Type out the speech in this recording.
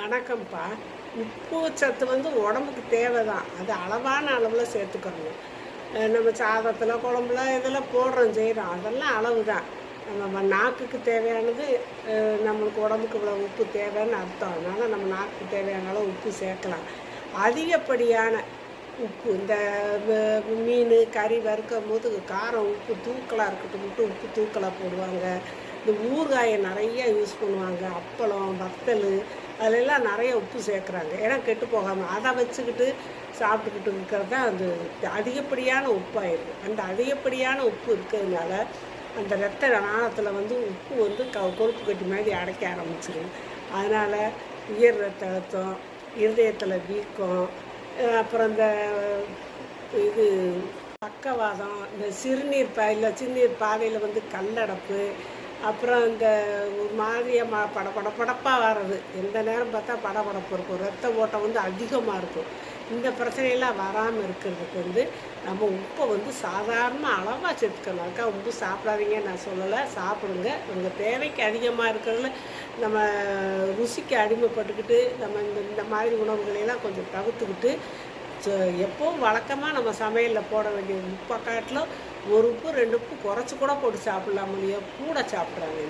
வணக்கம்ப்பா. உப்பு சத்து வந்து உடம்புக்கு தேவை தான் அது அளவான அளவில் சேர்த்துக்கணும். நம்ம சாதத்தில் குழம்புல இதெல்லாம் போடுறோம் செய்கிறோம் அதெல்லாம் அளவு தான் நம்ம நாக்குக்கு தேவையானது நம்மளுக்கு உடம்புக்கு இவ்வளோ உப்பு தேவைன்னு அர்த்தம். அதனால் நம்ம நாக்குக்கு தேவையான அளவு உப்பு சேர்க்கலாம். அதிகப்படியான உப்பு இந்த மீன் கறி வறுக்கும் போது காரம் உப்பு தூக்கலாக இருக்கட்டும் மட்டும் உப்பு தூக்கலாக போடுவாங்க. இந்த ஊறுகாயை நிறைய யூஸ் பண்ணுவாங்க. அப்பளம் வத்தல் அதிலெல்லாம் நிறைய உப்பு சேர்க்குறாங்க. ஏன்னா கெட்டு போகாமல் அதை வச்சுக்கிட்டு சாப்பிட்டுக்கிட்டு இருக்கிறது தான் அது அதிகப்படியான உப்பாயிருக்கு. அந்த அதிகப்படியான உப்பு இருக்கிறதுனால அந்த ரத்த நாணத்தில் வந்து உப்பு வந்து க கொழுப்பு கட்டி மாதிரி அடைக்க ஆரம்பிச்சிடும் அதனால் உயர் ரத்த அழுத்தம் இருதயத்தில் வீக்கம் அப்புறம் இந்த இது பக்கவாதம் இந்த சிறுநீர் பா இல்லை சிறுநீர் பாதையில் வந்து கல்லடைப்பு அப்புறம் இந்த ஒரு மாதிரியா ம பட பட படப்பாக வர்றது. எந்த நேரம் பார்த்தா படபடப்பு இருக்கும். ரத்த ஓட்டம் வந்து அதிகமாக இருக்கும். இந்த பிரச்சனையெல்லாம் வராமல் இருக்கிறதுக்கு வந்து நம்ம உப்பை வந்து சாதாரண அளவாக சேர்த்துக்கணும். அக்கா உப்பு சாப்பிடாதீங்கன்னு நான் சொல்லலை. சாப்பிடுங்க. உங்கள் தேவைக்கு அதிகமாக இருக்கிறதுல நம்ம ருசிக்கு அடிமைப்பட்டுக்கிட்டு நம்ம இந்த இந்த மாதிரி உணவுகளையெல்லாம் கொஞ்சம் தவிர்த்துக்கிட்டு எப்பவும் வழக்கமாக நம்ம சமையலில் போட வேண்டிய உப்பை காட்டிலும் ஒரு உப்பு ரெண்டு உப்பு குறைச்சி கூட போட்டு சாப்பிடலாம் இல்லையோ? கூட சாப்பிட்றாங்க